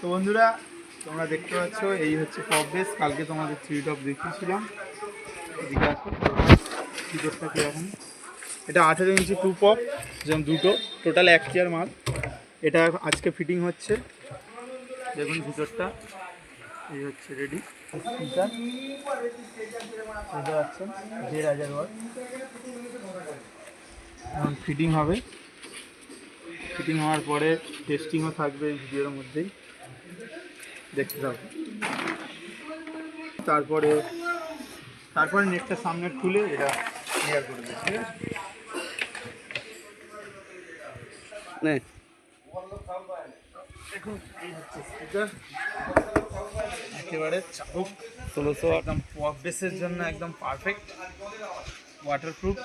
তো বন্ধুরা, তোমরা দেখতে পাচ্ছ, এই হচ্ছে টপ বেস কালকে তোমাদের থ্রি টপ দেখিয়েছিলাম। এদিকে আসো। ভিতরটা কীরকম এটা আঠেরো ইঞ্চি টু পপ যেমন দুটো। টোটাল এক চেয়ার মাল। এটা আজকে ফিটিং হচ্ছে। দেখুন ভিতরটা। এই হচ্ছে রেডি বুঝতে দেড় হাজার এখন ফিটিং হবে। ফিটিং হওয়ার পরে টেস্টিংও থাকবে এই ভিডিওর মধ্যেই। দেখতে থাকো তারপরে তারপরে নেটটা সামনে খুলে এটা ক্লিয়ার করে দেবে ঠিক আছে? নে। এই হচ্ছে স্পিকার একেবারে চাবুক। ষোলোশো একদম পপ বেসের জন্য একদম perfect waterproof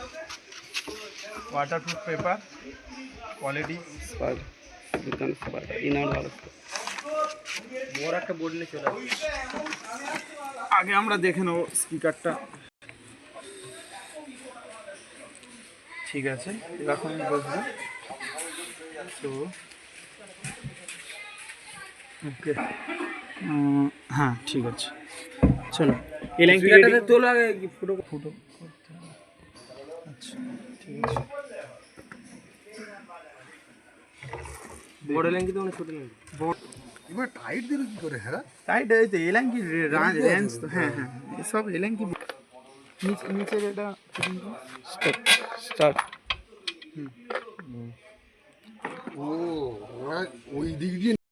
waterproof paper quality inner ভালো বড় একটা বোর্ড নিয়ে চলে আগে আমরা দেখে নেব স্পিকারটা ঠিক আছে এরকম বসবে। তো ওকে। হ্যাঁ ঠিক আছে। চলো এই তোলো আগে ফুটো ফুটো আচ্ছা ঠিক আছে। বড় ল্যাঙ্কি তো ছোট ল্যাঙ্কি এবার টাইট দিল কি করে হ্যাঁ টাইট এই তো এলাঙ্কি রেঞ্জ তো হ্যাঁ হ্যাঁ সব এলাঙ্কি নিচে নিচের এটা fitting করো। স্টার্ট ও ওরা ওই দিক দিয়ে